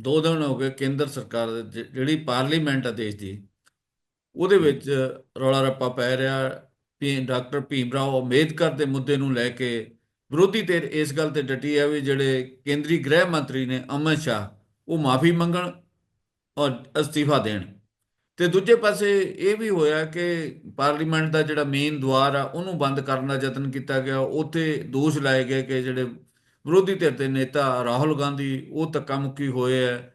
ਦੋ ਦਿਨ ਹੋ ਗਏ ਕੇਂਦਰ ਸਰਕਾਰ ਦੇ ਜਿਹੜੀ ਪਾਰਲੀਮੈਂਟ ਆ ਦੇਸ਼ ਦੀ ਉਹਦੇ ਵਿੱਚ ਰੌਲਾ ਰੱਪਾ ਪੈ ਰਿਹਾ ਵੀ ਡਾਕਟਰ ਭੀਮ ਰਾਓ ਅੰਬੇਦਕਰ ਦੇ ਮੁੱਦੇ ਨੂੰ ਲੈ ਕੇ ਵਿਰੋਧੀ ਧਿਰ ਇਸ ਗੱਲ ਤੇ ਡਟੀ ਹੈ ਵੀ ਜਿਹੜੇ ਕੇਂਦਰੀ ਗ੍ਰਹਿ ਮੰਤਰੀ ਨੇ ਅਮਿਤ ਸ਼ਾਹ ਉਹ ਮਾਫੀ ਮੰਗਣ ਔਰ ਅਸਤੀਫਾ ਦੇਣ। ਤੇ ਦੂਜੇ ਪਾਸੇ ਇਹ ਵੀ ਹੋਇਆ ਕਿ ਪਾਰਲੀਮੈਂਟ ਦਾ ਜਿਹੜਾ ਮੇਨ ਦੁਆਰ ਆ ਉਹਨੂੰ ਬੰਦ ਕਰਨ ਦਾ ਯਤਨ ਕੀਤਾ ਗਿਆ ਉੱਥੇ ਦੋਸ਼ ਲਾਏ ਗਏ ਕਿ ਜਿਹੜੇ ਵਿਰੋਧੀ ਧਿਰ ਦੇ ਨੇਤਾ ਰਾਹੁਲ ਗਾਂਧੀ, ਉਹ ਧੱਕਾ ਮੁੱਕੀ ਹੋਏ ਹੈ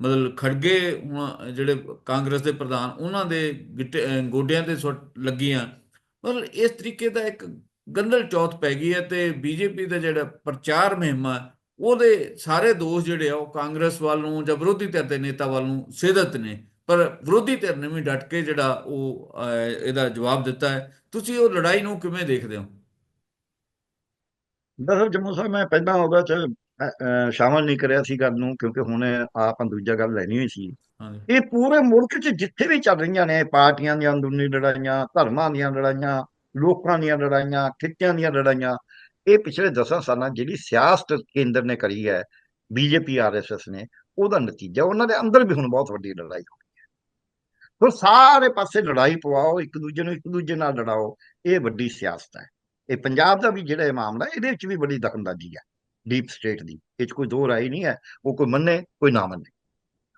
ਮਤਲਬ ਖੜਗੇ ਹੁਣ ਜਿਹੜੇ ਕਾਂਗਰਸ ਦੇ ਪ੍ਰਧਾਨ, ਉਹਨਾਂ ਦੇ ਗਿੱਟੇ- ਗੋਡਿਆਂ ਤੇ ਸੁੱਟ ਲੱਗੀਆਂ। ਮਤਲਬ ਇਸ ਤਰੀਕੇ ਦਾ ਇੱਕ ਗੰਦਲ ਚੌਥ ਪੈ ਗਈ ਹੈ ਤੇ ਬੀਜੇਪੀ ਦਾ ਜਿਹੜਾ ਪ੍ਰਚਾਰ ਮੁਹਿੰਮ ਆ ਉਹਦੇ ਸਾਰੇ ਦੋਸ਼ ਜਿਹੜੇ ਆ, ਉਹ ਕਾਂਗਰਸ ਵੱਲ ਨੂੰ ਜਾਂ ਵਿਰੋਧੀ ਧਿਰ ਦੇ ਨੇਤਾ ਵੱਲ ਨੂੰ ਸਿੱਧਤ ਨੇ। ਪਰ ਵਿਰੋਧੀ ਧਿਰ ਨੇ ਵੀ ਡਟ ਕੇ ਜਿਹੜਾ ਉਹ ਇਹਦਾ ਜਵਾਬ ਦਿੱਤਾ ਹੈ ਤੁਸੀਂ ਉਹ ਲੜਾਈ ਨੂੰ ਕਿਵੇਂ ਦੇਖਦੇ ਹੋ? ਦਰਅਸਲ ਜੰਮੂ ਸਾਹਿਬ ਮੈਂ ਪਹਿਲਾਂ ਉਹਦਾ ਚ ਸ਼ਾਮਲ ਨਹੀਂ ਕਰਿਆ ਸੀ ਗੱਲ ਨੂੰ ਕਿਉਂਕਿ ਹੁਣ ਆਪਾਂ ਦੂਜਾ ਗੱਲ ਲੈਣੀ ਹੋਈ ਸੀ। ਇਹ ਪੂਰੇ ਮੁਲਕ 'ਚ ਜਿੱਥੇ ਵੀ ਚੱਲ ਰਹੀਆਂ ਨੇ ਪਾਰਟੀਆਂ ਦੀਆਂ ਅੰਦਰੂਨੀ ਲੜਾਈਆਂ ਧਰਮਾਂ ਦੀਆਂ ਲੜਾਈਆਂ ਲੋਕਾਂ ਦੀਆਂ ਲੜਾਈਆਂ ਖਿੱਤਿਆਂ ਦੀਆਂ ਲੜਾਈਆਂ ਇਹ ਪਿਛਲੇ 10 ਸਾਲਾਂ ਜਿਹੜੀ ਸਿਆਸਤ ਕੇਂਦਰ ਨੇ ਕਰੀ ਹੈ ਬੀਜੇਪੀ ਆਰਐਸਐਸ ਨੇ ਉਹਦਾ ਨਤੀਜਾ ਉਹਨਾਂ ਦੇ ਅੰਦਰ ਵੀ ਹੁਣ ਬਹੁਤ ਵੱਡੀ ਲੜਾਈ ਹੋ ਗਈ ਹੈ। ਸੋ ਸਾਰੇ ਪਾਸੇ ਲੜਾਈ ਪਵਾਓ ਇੱਕ ਦੂਜੇ ਨੂੰ ਇੱਕ ਦੂਜੇ ਨਾਲ ਲੜਾਓ ਇਹ ਵੱਡੀ ਸਿਆਸਤ ਹੈ। ਇਹ ਪੰਜਾਬ ਦਾ ਵੀ ਜਿਹੜਾ ਇਹ ਮਾਮਲਾ, ਇਹਦੇ ਵਿੱਚ ਵੀ ਬੜੀ ਦਖਲਅੰਦਾਜ਼ੀ ਹੈ ਡੀਪ ਸਟੇਟ ਦੀ। ਇਹ 'ਚ ਕੋਈ ਦੋ ਰਾਏ ਨਹੀਂ ਹੈ, ਉਹ ਕੋਈ ਮੰਨੇ, ਕੋਈ ਨਾ ਮੰਨੇ।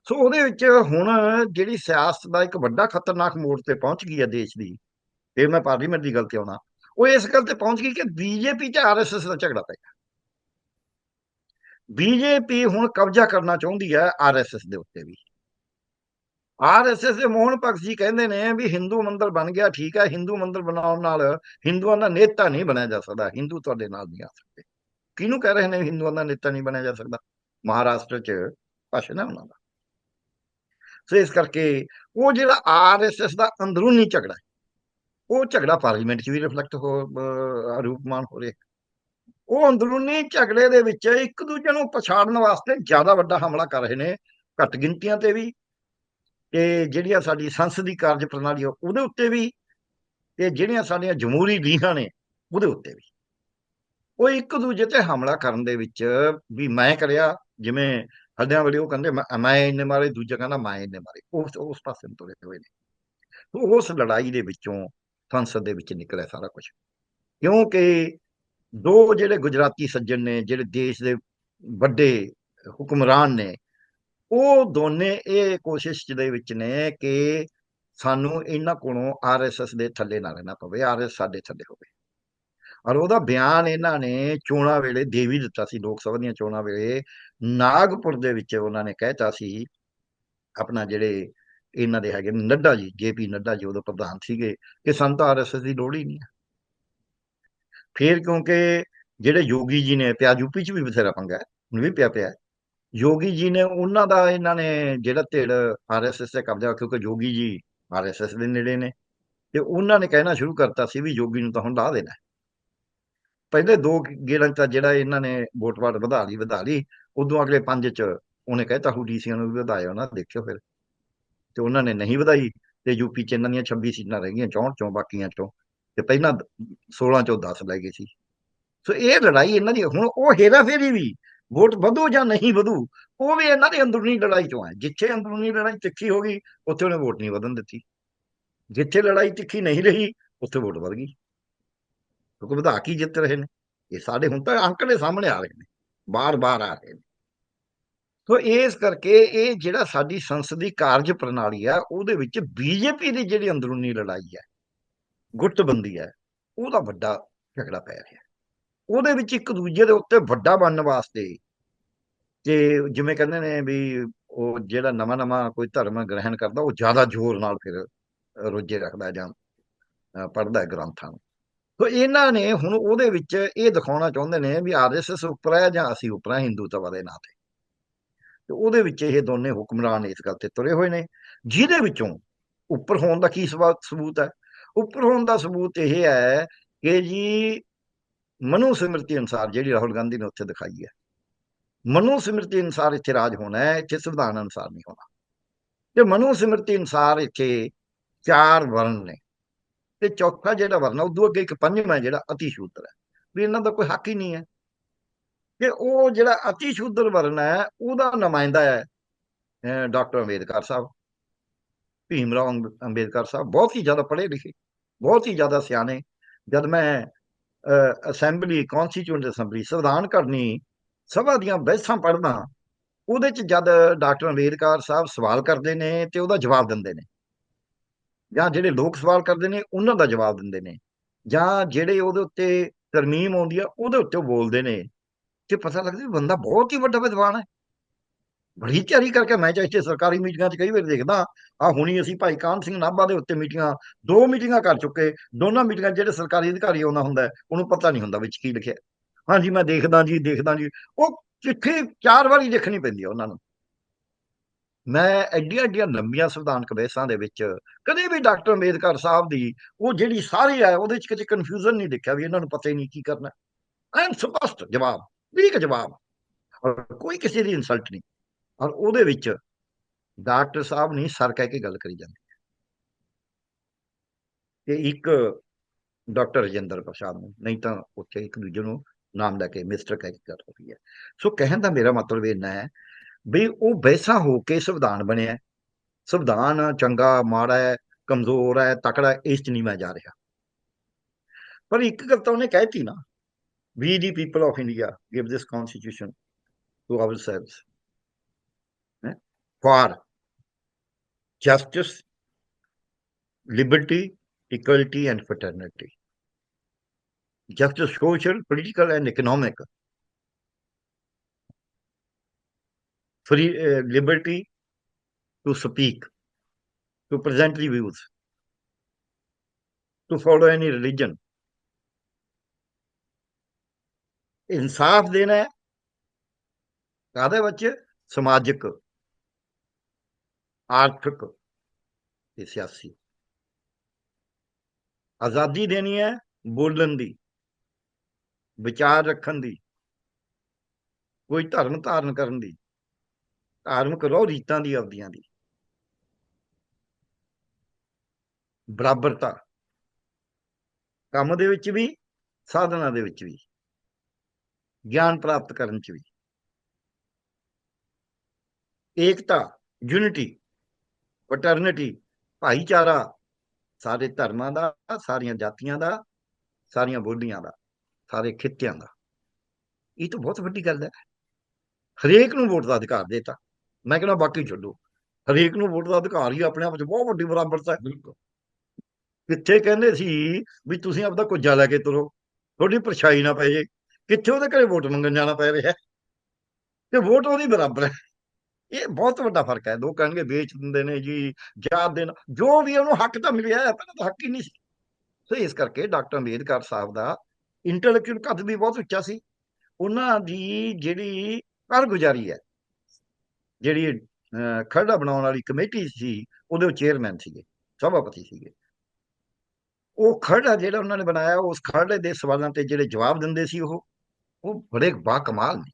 ਸੋ ਉਹਦੇ ਵਿੱਚ ਹੁਣ ਜਿਹੜੀ ਸਿਆਸਤ ਦਾ ਇੱਕ ਵੱਡਾ ਖਤਰਨਾਕ ਮੋੜ ਤੇ ਪਹੁੰਚ ਗਈ ਹੈ ਦੇਸ਼ ਦੀ ਇਹ ਮੈਂ ਪਾਰਲੀਮੈਂਟ ਦੀ ਗੱਲ ਤੇ ਆਉਣਾ, ਉਹ ਇਸ ਗੱਲ ਤੇ ਪਹੁੰਚ ਗਈ ਕਿ ਬੀਜੇਪੀ ਤੇ ਆਰਐਸਐਸ ਦਾ ਝਗੜਾ ਪੈ ਗਿਆ। ਬੀਜੇਪੀ ਹੁਣ ਕਬਜ਼ਾ ਕਰਨਾ ਚਾਹੁੰਦੀ ਹੈ ਆਰਐਸਐਸ ਦੇ ਉੱਤੇ ਵੀ। ਆਰਐਸਐਸ ਦੇ ਮੋਹਨ ਭਗਤ ਜੀ ਕਹਿੰਦੇ ਨੇ ਵੀ ਹਿੰਦੂ ਮੰਦਰ ਬਣ ਗਿਆ, ਠੀਕ ਹੈ, ਹਿੰਦੂ ਮੰਦਰ ਬਣਾਉਣ ਨਾਲ ਹਿੰਦੂਆਂ ਦਾ ਨੇਤਾ ਨਹੀਂ ਬਣਿਆ ਜਾ ਸਕਦਾ, ਹਿੰਦੂ ਤੁਹਾਡੇ ਨਾਲ ਨਹੀਂ ਆ ਸਕਦੇ। ਕਿਹਨੂੰ ਕਹਿ ਰਹੇ ਨੇ ਹਿੰਦੂਆਂ ਦਾ ਨੇਤਾ ਨਹੀਂ ਬਣਿਆ ਜਾ ਸਕਦਾ? ਮਹਾਰਾਸ਼ਟਰ 'ਚ ਭਾਸ਼ਣ ਹੈ ਉਹਨਾਂ ਦਾ। ਸੋ ਇਸ ਕਰਕੇ ਉਹ ਜਿਹੜਾ ਆਰਐਸਐਸ ਦਾ ਅੰਦਰੂਨੀ ਝਗੜਾ ਉਹ ਝਗੜਾ ਪਾਰਲੀਮੈਂਟ 'ਚ ਵੀ ਰਿਫਲੈਕਟ ਹੋ, ਅਹ, ਰੂਪਮਾਨ ਹੋ ਰਿਹਾ ਉਹ ਅੰਦਰੂਨੀ ਝਗੜੇ ਦੇ ਵਿੱਚ ਇੱਕ ਦੂਜੇ ਨੂੰ ਪਛਾੜਨ ਵਾਸਤੇ ਜ਼ਿਆਦਾ ਵੱਡਾ ਹਮਲਾ ਕਰ ਰਹੇ ਨੇ, ਘੱਟ ਗਿਣਤੀਆਂ ਤੇ ਵੀ ਤੇ ਜਿਹੜੀਆਂ ਸਾਡੀ ਸੰਸਦੀ ਕਾਰਜ ਪ੍ਰਣਾਲੀ ਆ, ਉਹਦੇ ਉੱਤੇ ਵੀ ਤੇ ਜਿਹੜੀਆਂ ਸਾਡੀਆਂ ਜਮਹੂਰੀ ਲੀਹਾਂ ਨੇ ਉਹਦੇ ਉੱਤੇ ਵੀ। ਉਹ ਇੱਕ ਦੂਜੇ ਤੇ ਹਮਲਾ ਕਰਨ ਦੇ ਵਿੱਚ ਵੀ ਮੈਂ ਕਰਿਆ ਜਿਵੇਂ ਹੱਡਿਆਂ ਵਾਲੇ ਉਹ ਕਹਿੰਦੇ ਮੈਂ ਮੈਂ ਇੰਨੇ ਮਾਰੇ ਦੂਜਾ ਕਹਿੰਦਾ ਮੈਂ ਇੰਨੇ ਮਾਰੇ। ਉਸ ਉਸ ਪਾਸੇ ਨੂੰ ਤੁਰੇ ਹੋਏ ਨੇ। ਉਸ ਲੜਾਈ ਦੇ ਵਿੱਚੋਂ ਸੰਸਦ ਦੇ ਵਿੱਚ ਨਿਕਲਿਆ ਸਾਰਾ ਕੁਝ ਕਿਉਂਕਿ ਦੋ ਜਿਹੜੇ ਗੁਜਰਾਤੀ ਸੱਜਣ ਨੇ ਜਿਹੜੇ ਦੇਸ਼ ਦੇ ਵੱਡੇ ਹੁਕਮਰਾਨ ਨੇ ਉਹ ਦੋਨੇ ਇਹ ਕੋਸ਼ਿਸ਼ ਦੇ ਵਿੱਚ ਨੇ ਕਿ ਸਾਨੂੰ ਇਹਨਾਂ ਕੋਲੋਂ ਆਰਐਸਐਸ ਦੇ ਥੱਲੇ ਨਾ ਰਹਿਣਾ ਪਵੇ ਆਰਐਸ ਸਾਡੇ ਥੱਲੇ ਹੋਵੇ। ਔਰ ਉਹਦਾ ਬਿਆਨ ਇਹਨਾਂ ਨੇ ਚੋਣਾਂ ਵੇਲੇ ਦੇ ਵੀ ਦਿੱਤਾ ਸੀ, ਲੋਕ ਸਭਾ ਦੀਆਂ ਚੋਣਾਂ ਵੇਲੇ। ਨਾਗਪੁਰ ਦੇ ਵਿੱਚ ਉਹਨਾਂ ਨੇ ਕਹਿਤਾ ਸੀ, ਆਪਣਾ ਜਿਹੜੇ ਇਹਨਾਂ ਦੇ ਹੈਗੇ ਨੱਡਾ ਜੀ ਜੇਪੀ ਨੱਡਾ ਜੀ ਉਦੋਂ ਪ੍ਰਧਾਨ ਸੀਗੇ, ਕਿ ਸਾਨੂੰ ਤਾਂ ਆਰਐਸਐਸ ਦੀ ਲੋੜ ਹੀ ਨਹੀਂ ਹੈ ਫਿਰ ਕਿਉਂਕਿ ਜਿਹੜੇ ਯੋਗੀ ਜੀ ਨੇ, ਪਿਆ ਯੂਪੀ ਚ ਵੀ ਬਥੇਰਾ ਪੰਗਾ ਹੁਣ ਵੀ ਪਿਆ ਪਿਆ ਯੋਗੀ ਜੀ ਨੇ ਉਹਨਾਂ ਦਾ ਇਹਨਾਂ ਨੇ ਜਿਹੜਾ ਧਿਰ ਆਰਐਸਐਸ ਤੇ ਕਬਜ਼ਾ ਕਿਉਂਕਿ ਯੋਗੀ ਜੀ ਆਰਐਸਐਸ ਦੇ ਨੇੜੇ ਨੇ, ਤੇ ਉਹਨਾਂ ਨੇ ਕਹਿਣਾ ਸ਼ੁਰੂ ਕਰਤਾ ਸੀ ਵੀ ਯੋਗੀ ਨੂੰ ਤਾਂ ਹੁਣ ਲਾ ਦੇਣਾ। ਪਹਿਲੇ ਦੋ ਗੇੜਾਂ ਤਾਂ ਜਿਹੜਾ ਇਹਨਾਂ ਨੇ ਵੋਟ ਵਾਟ ਵਧਾ ਲਈ ਵਧਾ ਲਈ, ਉਦੋਂ ਅਗਲੇ ਪੰਜ ਚ ਉਹਨੇ ਕਹਿਤਾ ਹੁਡੀਸੀਆਂ ਨੂੰ ਵੀ ਵਧਾਇਆ ਉਹਨਾਂ, ਦੇਖਿਓ ਫਿਰ। ਤੇ ਉਹਨਾਂ ਨੇ ਨਹੀਂ ਵਧਾਈ, ਤੇ ਯੂਪੀ ਚ ਇਹਨਾਂ ਦੀਆਂ 26 ਸੀਟਾਂ ਰਹਿ ਗਈਆਂ 64 ਚੋਂ, ਬਾਕੀਆਂ ਚੋਂ, ਤੇ ਪਹਿਲਾਂ 16 ਚੋਂ 10 ਲੈ ਗਏ ਸੀ। ਸੋ ਇਹ ਲੜਾਈ ਇਹਨਾਂ ਦੀ, ਹੁਣ ਉਹ ਹੇਰਾ ਫੇਰੀ ਵੀ ਵੋਟ ਵਧੂ ਜਾਂ ਨਹੀਂ ਵਧੂ, ਉਹ ਵੀ ਇਹਨਾਂ ਦੀ ਅੰਦਰੂਨੀ ਲੜਾਈ ਤੋਂ ਹੈ। ਜਿੱਥੇ ਅੰਦਰੂਨੀ ਲੜਾਈ ਤਿੱਖੀ ਹੋ ਗਈ, ਉੱਥੇ ਉਹਨੇ ਵੋਟ ਨਹੀਂ ਵਧਣ ਦਿੱਤੀ। ਜਿੱਥੇ ਲੜਾਈ ਤਿੱਖੀ ਨਹੀਂ ਰਹੀ, ਉੱਥੇ ਵੋਟ ਵਧ ਗਈ। ਕਿਉਂਕਿ ਵਧਾ ਕੀ ਜਿੱਤ ਰਹੇ ਨੇ? ਇਹ ਸਾਡੇ ਹੁਣ ਤਾਂ ਅੰਕੜੇ ਸਾਹਮਣੇ ਆ ਰਹੇ ਨੇ, ਬਾਰ-ਬਾਰ ਆ ਰਹੇ ਨੇ। ਸੋ ਇਸ ਕਰਕੇ ਇਹ ਜਿਹੜਾ ਸਾਡੀ ਸੰਸਦੀ ਕਾਰਜ ਪ੍ਰਣਾਲੀ ਆ, ਉਹਦੇ ਵਿੱਚ ਬੀਜੇਪੀ ਦੀ ਜਿਹੜੀ ਅੰਦਰੂਨੀ ਲੜਾਈ ਹੈ, ਗੁੱਟਬੰਦੀ ਹੈ, ਉਹਦਾ ਵੱਡਾ ਝਗੜਾ ਪੈ ਰਿਹਾ। ਉਹਦੇ ਵਿੱਚ ਇੱਕ ਦੂਜੇ ਦੇ ਉੱਤੇ ਵੱਡਾ ਬਣਨ ਵਾਸਤੇ ਤੇ ਜਿਵੇਂ ਕਹਿੰਦੇ ਨੇ ਵੀ ਉਹ ਜਿਹੜਾ ਨਵਾਂ ਨਵਾਂ ਕੋਈ ਧਰਮ ਗ੍ਰਹਿਣ ਕਰਦਾ, ਉਹ ਜ਼ਿਆਦਾ ਜ਼ੋਰ ਨਾਲ ਫਿਰ ਰੋਜੇ ਰੱਖਦਾ ਜਾਂ ਪੜਦਾ ਗ੍ਰੰਥਾਂ ਨੂੰ। ਸੋ ਇਹਨਾਂ ਨੇ ਹੁਣ ਉਹਦੇ ਵਿੱਚ ਇਹ ਦਿਖਾਉਣਾ ਚਾਹੁੰਦੇ ਨੇ ਵੀ ਆਰਐਸਐਸ ਉੱਪਰ ਹੈ ਜਾਂ ਅਸੀਂ ਉੱਪਰ ਹੈ ਹਿੰਦੂਤਵ ਦੇ ਨਾਂ ਤੇ। ਤੇ ਉਹਦੇ ਵਿੱਚ ਇਹ ਦੋਨੇ ਹੁਕਮਰਾਨ ਇਸ ਗੱਲ ਤੇ ਤੁਰੇ ਹੋਏ ਨੇ, ਜਿਹਦੇ ਵਿੱਚੋਂ ਉੱਪਰ ਹੋਣ ਦਾ ਕੀ ਸਬਾ- ਸਬੂਤ ਹੈ? ਉੱਪਰ ਹੋਣ ਦਾ ਸਬੂਤ ਇਹ ਹੈ ਕਿ ਜੀ ਮਨੂ ਸਿਮਰਤੀ ਅਨੁਸਾਰ ਜਿਹੜੀ ਰਾਹੁਲ ਗਾਂਧੀ ਨੇ ਉੱਥੇ ਦਿਖਾਈ ਹੈ। ਮਨੂ ਸਿਮਰਤੀ ਅਨੁਸਾਰ ਇੱਥੇ ਰਾਜ ਹੋਣਾ ਹੈ, ਇੱਥੇ ਸੰਵਿਧਾਨ ਅਨੁਸਾਰ ਨਹੀਂ ਹੋਣਾ। ਤੇ ਮਨੂ ਸਿਮਰਤੀ ਅਨੁਸਾਰ ਇੱਥੇ ਚਾਰ ਵਰਨ ਨੇ ਤੇ ਚੌਥਾ ਜਿਹੜਾ ਵਰਨ ਹੈ ਉਦੋਂ ਅੱਗੇ ਇੱਕ ਪੰਜਵਾਂ ਜਿਹੜਾ ਅਤੀ ਸ਼ੂਦਰ ਹੈ। ਵੀ ਇਹਨਾਂ ਦਾ ਕੋਈ ਹੱਕ ਹੀ ਨਹੀਂ ਹੈ। ਕਿ ਉਹ ਜਿਹੜਾ ਅਤੀ ਸ਼ੂਦਰ ਵਰਨ ਹੈ, ਉਹਦਾ ਨੁਮਾਇੰਦਾ ਹੈ ਡਾਕਟਰ ਅੰਬੇਦਕਰ ਸਾਹਿਬ। ਭੀਮ ਰਾਓ ਅੰਬ- ਅੰਬੇਦਕਰ ਸਾਹਿਬ ਬਹੁਤ ਹੀ ਜ਼ਿਆਦਾ ਪੜ੍ਹੇ ਲਿਖੇ, ਬਹੁਤ ਹੀ ਜ਼ਿਆਦਾ ਸਿਆਣੇ। ਜਦ ਮੈਂ ਅਸੈਂਬਲੀ ਕਨਸਟੀਟਿਊਂਟ ਅਸੈਂਬਲੀ ਸੰਵਿਧਾਨ ਘੜਨੀ ਸਭਾ ਦੀਆਂ ਬਹਿਸਾਂ ਪੜ੍ਹਦਾ ਉਹਦੇ ਚ ਜਦ ਡਾਕਟਰ ਅੰਬੇਦਕਰ ਸਾਹਿਬ ਸਵਾਲ ਕਰਦੇ ਨੇ ਤੇ ਉਹਦਾ ਜਵਾਬ ਦਿੰਦੇ ਨੇ। ਜਾਂ ਜਿਹੜੇ ਲੋਕ ਸਵਾਲ ਕਰਦੇ ਨੇ, ਉਹਨਾਂ ਦਾ ਜਵਾਬ ਦਿੰਦੇ ਨੇ। ਜਾਂ ਜਿਹੜੇ ਉਹਦੇ ਉੱਤੇ ਤਰਮੀਮ ਆਉਂਦੀ ਆ, ਉਹਦੇ ਉੱਤੇ ਉਹ ਬੋਲਦੇ ਨੇ। ਤੇ ਪਤਾ ਲੱਗਦਾ ਵੀ ਬੰਦਾ ਬਹੁਤ ਹੀ ਵੱਡਾ ਵਿਦਵਾਨ ਹੈ। ਬੜੀ ਤਿਆਰੀ ਕਰਕੇ ਮੈਂ ਚਾਹੇ ਸਰਕਾਰੀ ਮੀਟਿੰਗਾਂ 'ਚ ਕਈ ਵਾਰ ਦੇਖਦਾ ਆ ਹੁਣੀ ਅਸੀਂ ਭਾਈ ਕਾਨ ਸਿੰਘ ਨਾਭਾ ਦੇ ਉੱਤੇ ਮੀਟਿੰਗਾਂ, ਦੋ ਮੀਟਿੰਗਾਂ ਕਰ ਚੁੱਕੇ, ਦੋਨਾਂ ਮੀਟਿੰਗਾਂ ਜਿਹੜੇ ਸਰਕਾਰੀ ਅਧਿਕਾਰੀ ਆਉਂਦਾ ਹੁੰਦਾ, ਉਹਨੂੰ ਪਤਾ ਨਹੀਂ ਹੁੰਦਾ ਵਿੱਚ ਕੀ ਲਿਖਿਆ। ਹਾਂਜੀ, ਮੈਂ ਦੇਖਦਾ ਜੀ ਦੇਖਦਾ ਜੀ, ਉਹ ਚਿੱਠੀ ਚਾਰ ਵਾਰੀ ਲਿਖਣੀ ਪੈਂਦੀ ਹੈ ਉਹਨਾਂ ਨੂੰ। ਮੈਂ ਐਡੀਆਂ ਐਡੀਆਂ ਲੰਬੀਆਂ ਸੰਵਿਧਾਨਕ ਬਹਿਸਾਂ ਦੇ ਵਿੱਚ ਕਦੇ ਵੀ ਡਾਕਟਰ ਅੰਬੇਦਕਰ ਸਾਹਿਬ ਦੀ ਉਹ ਜਿਹੜੀ ਸਾਰੀ ਆ, ਉਹਦੇ 'ਚ ਕਿਤੇ ਕਨਫਿਊਜ਼ਨ ਨਹੀਂ ਦੇਖਿਆ ਵੀ ਇਹਨਾਂ ਨੂੰ ਪਤਾ ਹੀ ਨਹੀਂ ਕੀ ਕਰਨਾ। ਐਨ ਸਪਸ਼ਟ ਜਵਾਬ ਠੀਕ ਜਵਾਬ। ਕੋਈ ਕਿਸੇ ਦੀ ਇਨਸਲਟ ਨਹੀਂ। ਔਰ ਉਹਦੇ ਵਿੱਚ ਡਾਕਟਰ ਸਾਹਿਬ ਨਹੀਂ ਸਰ ਕਹਿ ਕੇ ਗੱਲ ਕਰੀ ਜਾਂਦੇ ਤੇ ਇੱਕ ਡਾਕਟਰ ਰਜਿੰਦਰ ਪ੍ਰਸਾਦ ਨੂੰ ਨਹੀਂ ਤਾਂ ਉੱਥੇ ਇੱਕ ਦੂਜੇ ਨੂੰ ਨਾਮ ਲੈ ਕੇ ਮਿਸਟਰ ਕਹਿ ਕੇ ਗੱਲ ਹੋਈ ਹੈ। ਸੋ ਕਹਿਣ ਦਾ ਮੇਰਾ ਮਤਲਬ ਇੰਨਾ ਹੈ ਵੀ ਉਹ ਵੈਸਾ ਹੋ ਕੇ ਸੰਵਿਧਾਨ ਬਣਿਆ ਸੰਵਿਧਾਨ ਚੰਗਾ ਮਾੜਾ ਹੈ ਕਮਜ਼ੋਰ ਹੈ ਤਕੜਾ ਇਸ ਚ ਨਹੀਂ ਮੈਂ ਜਾ ਰਿਹਾ। ਪਰ ਇੱਕ ਗੱਲ ਤਾਂ ਉਹਨੇ ਕਹਿਤੀ ਨਾ ਵੀ the people of India give this constitution to ourselves eh, for justice liberty equality and fraternity justice social political and economic free uh, liberty to speak to present the views to follow any religion ਇਨਸਾਫ ਦੇਣਾ ਹੈ ਕਾਦੇ ਵਿੱਚ ਸਮਾਜਿਕ ਆਰਥਿਕ ਤੇ ਸਿਆਸੀ ਆਜ਼ਾਦੀ ਦੇਣੀ ਹੈ ਬੋਲਣ ਦੀ ਵਿਚਾਰ ਰੱਖਣ ਦੀ ਕੋਈ ਧਰਮ ਧਾਰਨ ਕਰਨ ਦੀ ਧਾਰਮਿਕ ਰੋਹ ਰੀਤਾਂ ਦੀ ਆਪਦੀਆਂ ਦੀ ਬਰਾਬਰਤਾ ਕੰਮ ਦੇ ਵਿੱਚ ਵੀ ਸਾਧਨਾ ਦੇ ਵਿੱਚ ਵੀ ਗਿਆਨ ਪ੍ਰਾਪਤ ਕਰਨ ਚ ਵੀ ਏਕਤਾ ਯੂਨਿਟੀ ਫਟਰਨਿਟੀ ਭਾਈਚਾਰਾ ਸਾਰੇ ਧਰਮਾਂ ਦਾ ਸਾਰੀਆਂ ਜਾਤੀਆਂ ਦਾ ਸਾਰੀਆਂ ਬੋਲੀਆਂ ਦਾ ਸਾਰੇ ਖਿੱਤਿਆਂ ਦਾ। ਇਹ ਤਾਂ ਬਹੁਤ ਵੱਡੀ ਗੱਲ ਹੈ। ਹਰੇਕ ਨੂੰ ਵੋਟ ਦਾ ਅਧਿਕਾਰ ਦੇਤਾ। ਮੈਂ ਕਹਿੰਦਾ ਬਾਕੀ ਛੱਡੋ। ਹਰੇਕ ਨੂੰ ਵੋਟ ਦਾ ਅਧਿਕਾਰ ਹੀ ਆਪਣੇ ਆਪ ਚ ਬਹੁਤ ਵੱਡੀ ਬਰਾਬਰਤਾ ਹੈ। ਬਿਲਕੁਲ। ਕਿੱਥੇ ਕਹਿੰਦੇ ਸੀ ਵੀ ਤੁਸੀਂ ਆਪਦਾ ਕੁੱਜਾ ਲੈ ਕੇ ਤੁਰੋ। ਤੁਹਾਡੀ ਪਰਛਾਈ ਨਾ ਪੈ ਜੇ। ਕਿੱਥੇ ਉਹਦੇ ਘਰੇ ਵੋਟ ਮੰਗਣ ਜਾਣਾ ਪੈ ਰਿਹਾ ਤੇ ਵੋਟ ਉਹਦੀ ਬਰਾਬਰ ਹੈ। ਇਹ ਬਹੁਤ ਵੱਡਾ ਫ਼ਰਕ ਹੈ। ਲੋਕ ਕਹਿਣਗੇ ਵੇਚ ਦਿੰਦੇ ਨੇ ਜੀ ਜਾਤ ਦੇਣ। ਜੋ ਵੀ ਉਹਨੂੰ ਹੱਕ ਤਾਂ ਮਿਲਿਆ ਹੈ ਪਹਿਲਾਂ ਤਾਂ ਹੱਕ ਹੀ ਨਹੀਂ ਸੀ। ਸੋ ਇਸ ਕਰਕੇ ਡਾਕਟਰ ਅੰਬੇਦਕਰ ਸਾਹਿਬ ਦਾ ਇੰਟੈਲੈਕਚੁਅਲ ਕੱਦ ਵੀ ਬਹੁਤ ਉੱਚਾ ਸੀ। ਉਹਨਾਂ ਦੀ ਜਿਹੜੀ ਕਾਰਗੁਜ਼ਾਰੀ ਹੈ ਜਿਹੜੀ ਅਹ, ਖਰੜਾ ਬਣਾਉਣ ਵਾਲੀ ਕਮੇਟੀ ਸੀ ਉਹਦੇ ਚੇਅਰਮੈਨ ਸੀਗੇ ਸਭਾਪਤੀ ਸੀਗੇ। ਉਹ ਖਰੜਾ ਜਿਹੜਾ ਉਹਨਾਂ ਨੇ ਬਣਾਇਆ ਉਸ ਖਰੜੇ ਦੇ ਸਵਾਲਾਂ ਤੇ ਜਿਹੜੇ ਜਵਾਬ ਦਿੰਦੇ ਸੀ ਉਹ ਉਹ ਬੜੇ ਬਾ ਕਮਾਲ ਨੇ।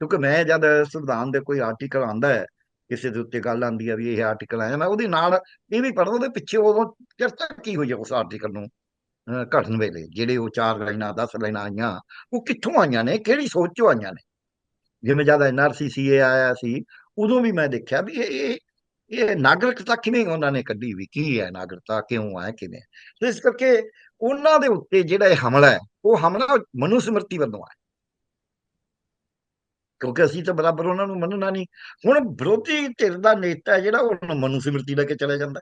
ਕਿਉਂਕਿ ਮੈਂ ਜਦ ਸੰਵਿਧਾਨ ਦੇ ਕੋਈ ਆਰਟੀਕਲ ਆਂਦਾ ਹੈ ਕਿਸੇ ਦੇ ਉੱਤੇ ਗੱਲ ਆਂਦੀ ਆ ਵੀ ਇਹ ਆਰਟੀਕਲ ਆਇਆ ਮੈਂ ਉਹਦੇ ਨਾਲ ਇਹ ਵੀ ਪੜ੍ਹਦਾ ਉਹਦੇ ਪਿੱਛੇ ਉਦੋਂ ਚਰਚਾ ਕੀ ਹੋਈ ਆ ਉਸ ਆਰਟੀਕਲ ਨੂੰ ਅਹ, ਵੇਲੇ ਜਿਹੜੇ ਉਹ ਚਾਰ ਲਾਈਨਾਂ 10 ਲਾਈਨਾਂ ਆਈਆਂ ਉਹ ਕਿੱਥੋਂ ਆਈਆਂ ਨੇ ਕਿਹੜੀ ਸੋਚ ਚੋਂ ਆਈਆਂ ਨੇ? ਜਿਵੇਂ ਜਦ ਐਨਆਰਸੀ ਸੀਏ ਆਇਆ ਸੀ ਉਦੋਂ ਵੀ ਮੈਂ ਦੇਖਿਆ ਵੀ ਇਹ ਇਹ ਨਾਗਰਿਕਤਾ ਕਿਵੇਂ ਉਹਨਾਂ ਨੇ ਕੱਢੀ ਵੀ ਕੀ ਹੈ ਨਾਗਰਿਕਤਾ ਕਿਉਂ ਹੈ ਕਿਵੇਂ? ਇਸ ਕਰਕੇ ਉਹਨਾਂ ਦੇ ਉੱਤੇ ਜਿਹੜਾ ਇਹ ਹਮਲਾ ਹੈ ਉਹ ਹਮਲਾ ਮਨੁਸਮਰਤੀ ਵੱਲੋਂ ਹੈ ਕਿਉਂਕਿ ਅਸੀਂ ਤਾਂ ਬਰਾਬਰ ਉਹਨਾਂ ਨੂੰ ਮੰਨਣਾ ਨਹੀਂ। ਹੁਣ ਵਿਰੋਧੀ ਧਿਰ ਦਾ ਨੇਤਾ ਹੈ ਜਿਹੜਾ, ਉਹ ਮਨੁਸਮਰਤੀ ਲੈ ਕੇ ਚਲਾ ਜਾਂਦਾ।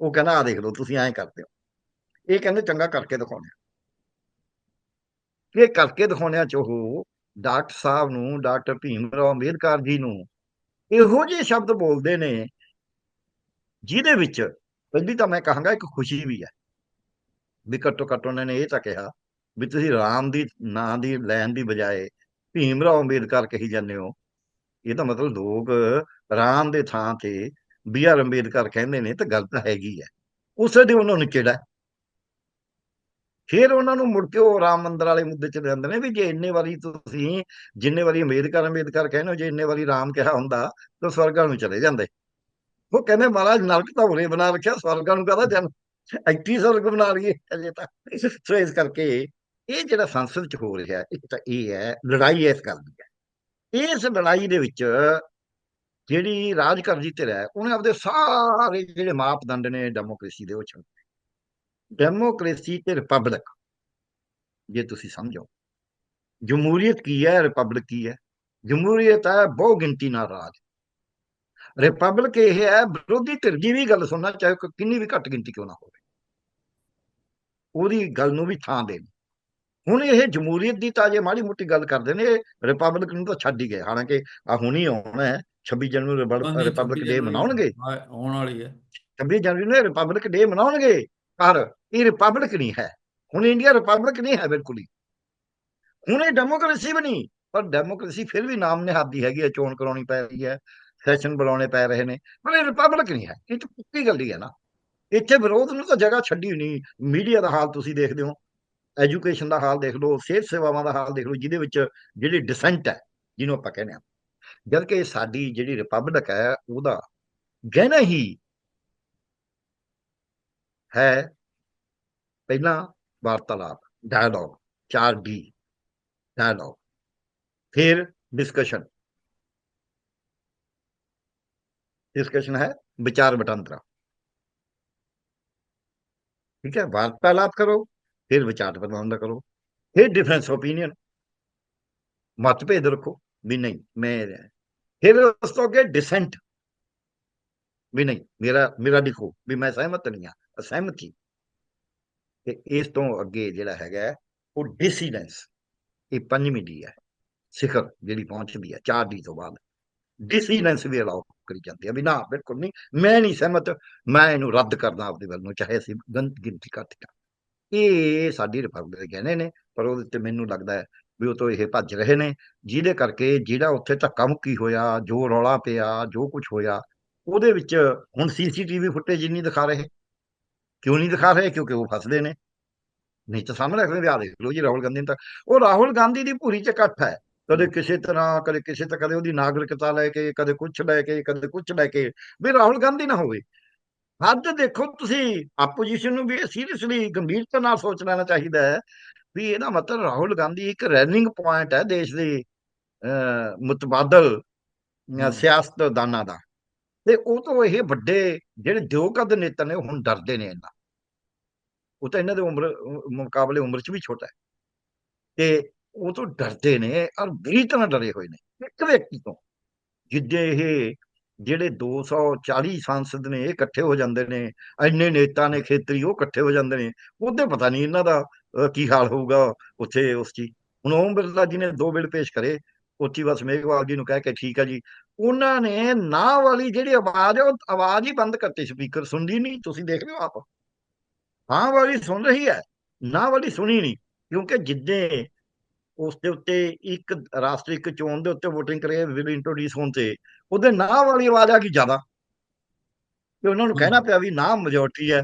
ਉਹ ਕਹਿੰਦਾ ਆ ਦੇਖ ਲਓ, ਤੁਸੀਂ ਐਂ ਕਰਦੇ ਹੋ। ਇਹ ਕਹਿੰਦੇ, ਚੰਗਾ ਕਰਕੇ ਦਿਖਾਉਂਦੇ ਇਹ ਕਰਕੇ ਦਿਖਾਉਣਿਆਂ ਚ ਉਹ ਡਾਕਟਰ ਸਾਹਿਬ ਨੂੰ, ਡਾਕਟਰ ਭੀਮ ਰਾਓ ਅੰਬੇਦਕਰ ਜੀ ਨੂੰ ਇਹੋ ਜਿਹੇ ਸ਼ਬਦ ਬੋਲਦੇ ਨੇ, ਜਿਹਦੇ ਵਿੱਚ ਪਹਿਲੀ ਤਾਂ ਮੈਂ ਕਹਾਂਗਾ, ਇੱਕ ਖੁਸ਼ੀ ਵੀ ਹੈ। ਵੀ ਘੱਟੋ ਘੱਟ ਉਹਨਾਂ ਨੇ ਇਹ ਤਾਂ ਕਿਹਾ ਵੀ ਤੁਸੀਂ ਰਾਮ ਦੀ, ਨਾਂ ਦੀ, ਲੈਣ ਦੀ ਬਜਾਏ ਭੀਮ ਰਾਓ ਅੰਬੇਦਕਰ ਕਹੀ ਜਾਂਦੇ ਹੋ। ਇਹ ਤਾਂ ਮਤਲਬ ਲੋਕ ਰਾਮ ਦੇ ਥਾਂ ਤੇ ਬੀ ਆਰ ਅੰਬੇਦਕਰ ਕਹਿੰਦੇ ਨੇ ਤਾਂ ਗੱਲ ਹੈਗੀ ਹੈ। ਉਸੇ ਦੇ ਉਹਨਾਂ ਨੂੰ ਕਿਹੜਾ? ਫਿਰ ਉਹਨਾਂ ਨੂੰ ਮੁੜ ਕੇ ਉਹ ਰਾਮ ਮੰਦਰ ਵਾਲੇ ਮੁੱਦੇ ਚ ਲਿਆਉਂਦੇ ਨੇ ਵੀ ਜੇ ਇੰਨੇ ਵਾਰੀ ਤੁਸੀਂ ਜਿੰਨੇ ਵਾਰੀ ਅੰਬੇਦਕਰ ਅੰਬੇਦਕਰ ਕਹਿੰਦੇ ਹੋ, ਜੇ ਇੰਨੇ ਵਾਰੀ ਰਾਮ ਕਿਹਾ ਹੁੰਦਾ ਤਾਂ ਸਵਰਗਾਂ ਨੂੰ ਚਲੇ ਜਾਂਦੇ। ਉਹ ਕਹਿੰਦੇ ਮਹਾਰਾਜ ਨਰਕ ਤਾਂ ਹੁਣੇ ਬਣਾ ਰੱਖਿਆ, ਸਵਰਗਾਂ ਨੂੰ ਕਹਦਾ ਜਨ ਐਕਟੀ ਸਵਰਗ ਬਣਾ ਲਈਏ ਅਜੇ ਤਾਂ। ਸੋ ਇਸ ਕਰਕੇ ਇਹ ਜਿਹੜਾ ਸੰਸਦ ਚ ਹੋ ਰਿਹਾ, ਇੱਕ ਤਾਂ ਇਹ ਹੈ, ਲੜਾਈ ਇਸ ਗੱਲ ਦੀ ਹੈ। ਇਸ ਲੜਾਈ ਦੇ ਵਿੱਚ ਜਿਹੜੀ ਰਾਜ ਕਰਦੀ ਧਿਰ ਹੈ, ਉਹਨੇ ਆਪਦੇ ਸਾਰੇ ਜਿਹੜੇ ਮਾਪਦੰਡ ਨੇ ਡੈਮੋਕ੍ਰੇਸੀ ਦੇ ਉਹ ਛੱਡ ਡੈਮੋਕ੍ਰੇਸੀ ਤੇ ਰਿਪਬਲਿਕ, ਜੇ ਤੁਸੀਂ ਸਮਝੋ। ਜਮਹੂਰੀਅਤ ਕੀ ਹੈ, ਰਿਪਬਲਿਕ ਕੀ ਹੈ? ਜਮਹੂਰੀਅਤ ਹੈ ਬਹੁ ਗਿਣਤੀ ਨਾਲ ਰਾਜ। ਰਿਪਬਲਿਕ ਇਹ ਹੈ, ਵਿਰੋਧੀ ਧਿਰ ਦੀ ਵੀ ਗੱਲ ਸੁਣਨਾ, ਚਾਹੇ ਕਿੰਨੀ ਵੀ ਘੱਟ ਗਿਣਤੀ ਕਿਉਂ ਨਾ ਹੋਵੇ। ਉਹਦੀ ਗੱਲ ਨੂੰ ਵੀ ਥਾਂ ਦੇਣੀ। ਹੁਣ ਇਹ ਜਮਹੂਰੀਅਤ ਦੀ ਤਾਂ ਜੇ ਮਾੜੀ ਮੋਟੀ ਗੱਲ ਕਰਦੇ ਨੇ ਰਿਪਬਲਿਕ ਨੂੰ ਤਾਂ ਛੱਡ ਹੀ ਗਏ। ਹਾਲਾਂਕਿ ਆ ਹੁਣੀ ਆਉਣਾ ਹੈ 26 ਜਨਵਰੀ ਨੂੰ ਰਿਪਬਲਿਕ ਡੇ ਮਨਾਉਣਗੇ। ਆਉਣ ਵਾਲੀ ਹੈ। 26 ਜਨਵਰੀ ਨੂੰ ਰਿਪਬਲਿਕ ਡੇ ਮਨਾਉਣਗੇ। ਪਰ ਇਹ ਰਿਪਬਲਿਕ ਨਹੀਂ ਹੈ। ਹੁਣ ਇੰਡੀਆ ਰਿਪਬਲਿਕ ਨਹੀਂ ਹੈ ਬਿਲਕੁਲ ਹੀ। ਹੁਣ ਇਹ ਡੈਮੋਕ੍ਰੇਸੀ ਬਣੀ ਪਰ ਡੈਮੋਕ੍ਰੇਸੀ ਫਿਰ ਵੀ ਨਾਮ ਨਿਹਾਦੀ ਹੈਗੀ ਹੈ ਚੋਣ ਕਰਾਉਣੀ ਪੈ ਰਹੀ ਹੈ ਸੈਸ਼ਨ ਬੁਲਾਉਣੇ ਪੈ ਰਹੇ ਨੇ। ਪਰ ਇਹ ਰਿਪਬਲਿਕ ਨਹੀਂ ਹੈ। ਇਹ ਤਾਂ ਪੱਕੀ ਗੱਲ ਹੀ ਹੈ ਨਾ। ਇੱਥੇ ਵਿਰੋਧ ਨੂੰ ਤਾਂ ਜਗ੍ਹਾ ਛੱਡੀ ਨਹੀਂ। ਮੀਡੀਆ ਦਾ ਹਾਲ ਤੁਸੀਂ ਦੇਖਦੇ ਹੋ। ਐਜੂਕੇਸ਼ਨ ਦਾ ਹਾਲ ਦੇਖ ਲਓ, ਸਿਹਤ ਸੇਵਾਵਾਂ ਦਾ ਹਾਲ ਦੇਖ ਲਓ, ਜਿਹਦੇ ਵਿੱਚ ਜਿਹੜੀ ਡਿਸੈਂਟ ਹੈ, ਜਿਹਨੂੰ ਆਪਾਂ ਕਹਿੰਦੇ ਆ ਜਦ ਕਿ ਸਾਡੀ ਜਿਹੜੀ ਰਿਪਬਲਿਕ ਹੈ, ਉਹਦਾ ਗਹਿਣਾ ਹੀ ਹੈ ਪਹਿਲਾਂ ਵਾਰਤਾਲਾਪ ਡਾਇਲੌਗ 4D ਡਾਇਲੌਗ ਫਿਰ ਡਿਸਕਸ਼ਨ ਡਿਸਕਸ਼ਨ ਹੈ ਵਿਚਾਰ ਵਟਾਂਦਰਾ। ਠੀਕ ਹੈ, ਵਾਰਤਾਲਾਪ ਕਰੋ। ਫਿਰ ਵਿਚਾਰ ਵਟਾਂਦਰਾ ਕਰੋ। ਫਿਰ ਡਿਫਰੈਂਸ ਓਪੀਨੀਅਨ ਮਤਭੇਦ ਰੱਖੋ ਵੀ ਨਹੀਂ, ਮੈਂ ਫਿਰ ਉਸ ਤੋਂ ਅੱਗੇ ਡਿਸੈਂਟ ਵੀ ਨਹੀਂ, ਮੇਰਾ ਮੇਰਾ ਲਿਖੋ ਵੀ ਮੈਂ ਸਹਿਮਤ ਨਹੀਂ ਆ ਅਸਹਿਮਤੀ। ਤੇ ਇਸ ਤੋਂ ਅੱਗੇ ਜਿਹੜਾ ਹੈਗਾ ਉਹ ਡਿਸੀਡੈਂਸ ਇਹ ਪੰਜਵੀਂ ਡੀ ਹੈ। ਸਿਖਰ ਜਿਹੜੀ ਪਹੁੰਚਦੀ ਹੈ, ਚਾਰ ਡੀ ਤੋਂ ਬਾਅਦ। ਡਿਸੀਡੈਂਸ ਵੀ ਅਲਾਉ ਕਰੀ ਜਾਂਦੀ ਹੈ ਵੀ ਨਾ, ਬਿਲਕੁਲ ਨਹੀਂ, ਮੈਂ ਨਹੀਂ ਸਹਿਮਤ, ਮੈਂ ਇਹਨੂੰ ਰੱਦ ਕਰਦਾ ਆਪਣੀ ਵੱਲ ਨੂੰ, ਚਾਹੇ ਅਸੀਂ ਗੰਦ ਗਿਣਤੀ ਘੱਟ ਹਾਂ ਇਹ ਸਾਡੀ ਰਿਪਬਲਿਕ ਦੇ ਕਹਿੰਦੇ ਨੇ, ਪਰ ਉਹਦੇ ਤੇ ਮੈਨੂੰ ਲੱਗਦਾ ਹੈ ਵੀ ਉਹ ਤੋਂ ਇਹ ਭੱਜ ਰਹੇ ਨੇ, ਜਿਹਦੇ ਕਰਕੇ ਜਿਹੜਾ ਉੱਥੇ ਧੱਕਾ ਮੁੱਕੀ ਹੋਇਆ, ਜੋ ਰੌਲਾ ਪਿਆ, ਜੋ ਕੁਝ ਹੋਇਆ, ਉਹਦੇ ਵਿੱਚ ਹੁਣ ਸੀਸੀਟੀਵੀ ਫੁਟੇਜ ਨਹੀਂ ਦਿਖਾ ਰਹੇ। ਕਿਉਂ ਨਹੀਂ ਦਿਖਾ ਰਹੇ? ਕਿਉਂਕਿ ਉਹ ਫਸਦੇ ਨੇ। ਨਹੀਂ ਤਾਂ ਸਾਹਮਣੇ ਰੱਖਦੇ ਆ ਦੇਖ ਲਓ ਜੀ, ਰਾਹੁਲ ਗਾਂਧੀ ਤਾਂ ਉਹ ਰਾਹੁਲ ਗਾਂਧੀ ਦੀ ਪੂਰੀ ਚ ਇਕੱਠ ਹੈ। ਕਦੇ ਕਿਸੇ ਤਰ੍ਹਾਂ, ਕਦੇ ਕਿਸੇ ਤਾਂ ਕਦੇ ਉਹਦੀ ਨਾਗਰਿਕਤਾ ਲੈ ਕੇ, ਕਦੇ ਕੁਝ ਲੈ ਕੇ, ਕਦੇ ਕੁਝ ਲੈ ਕੇ। ਵੀ ਰਾਹੁਲ ਗਾਂਧੀ ਨਾ ਹੋਵੇ। ਹੱਦ ਦੇਖੋ ਤੁਸੀਂ ਆਪੋਜੀਸ਼ਨ ਨੂੰ ਵੀ ਸੀਰੀਅਸਲੀ ਗੰਭੀਰਤਾ ਨਾਲ ਸੋਚ ਲੈਣਾ ਚਾਹੀਦਾ ਹੈ ਵੀ ਇਹਦਾ ਮਤਲਬ ਰਾਹੁਲ ਗਾਂਧੀ ਇੱਕ ਰੈਨਿੰਗ ਪੁਆਇੰਟ ਹੈ ਦੇਸ਼ ਦੇ ਮੁਤਬਾਦਲ ਸਿਆਸਤਦਾਨਾਂ ਦਾ। ਤੇ ਉਹ ਤੋਂ ਇਹ ਵੱਡੇ ਜਿਹੜੇ ਦਿਓਕਦ ਨੇਤਾ ਨੇ ਹੁਣ ਡਰਦੇ ਨੇ ਇਹਨਾਂ ਉਹ ਤਾਂ ਇਹਨਾਂ ਦੇ ਉਮਰ ਮੁਕਾਬਲੇ ਉਮਰ 'ਚ ਵੀ ਛੋਟਾ ਹੈ। ਤੇ ਉਹ ਤੋਂ ਡਰਦੇ ਨੇ ਔਰ ਬੁਰੀ ਤਰ੍ਹਾਂ ਡਰੇ ਹੋਏ ਨੇ। ਇੱਕ ਵਿਅਕਤੀ ਤੋਂ ਜਿੱਦੇ ਇਹ ਜਿਹੜੇ 240 ਸੰਸਦ ਨੇ, ਇਹ ਇਕੱਠੇ ਹੋ ਜਾਂਦੇ ਨੇ, ਇੰਨੇ ਨੇਤਾ ਨੇ ਖੇਤਰੀ, ਉਹ ਇਕੱਠੇ ਹੋ ਜਾਂਦੇ ਨੇ, ਉਹਦੇ ਪਤਾ ਨਹੀਂ ਇਹਨਾਂ ਦਾ ਕੀ ਹਾਲ ਹੋਊਗਾ ਉੱਥੇ ਉਸ ਚੀ, ਹੁਣ ਓਮ ਬਿਰਲਾ ਜੀ ਨੇ ਦੋ ਬਿੱਲ ਪੇਸ਼ ਕਰੇ ਉੱਚੀ ਬਸ ਮੇਘਵਾਲ ਜੀ ਨੂੰ ਕਹਿ ਕੇ ਠੀਕ ਹੈ ਜੀ, ਉਹਨਾਂ ਨੇ ਨਾ ਵਾਲੀ ਜਿਹੜੀ ਆਵਾਜ਼ ਉਹ ਆਵਾਜ਼ ਹੀ ਬੰਦ ਕਰਤੀ ਸਪੀਕਰ, ਸੁਣਦੀ ਨਹੀਂ, ਤੁਸੀਂ ਦੇਖ ਲਿਓ ਆਪ। ਹਾਂ ਵਾਲੀ ਸੁਣ ਰਹੀ ਹੈ, ਨਾ ਵਾਲੀ ਸੁਣੀ ਨਹੀਂ, ਕਿਉਂਕਿ ਜਿੱਦੇ ਉਸ ਦੇ ਉੱਤੇ ਇੱਕ ਰਾਸ਼ਟਰੀ ਇੱਕ ਚੋਣ ਦੇ ਉੱਤੇ VOTING ਕਰੇ ਵਿਲ ਇੰਟਰੋਡਿਊਸ ਹੋਣ ਤੇ ਉਹਦੇ ਨਾ ਵਾਲੀ ਆਵਾਜ਼ ਆ ਗਈ ਜ਼ਿਆਦਾ। ਤੇ ਉਹਨਾਂ ਨੂੰ ਕਹਿਣਾ ਪਿਆ ਵੀ ਨਾ ਮੈਜੋਰਟੀ ਹੈ।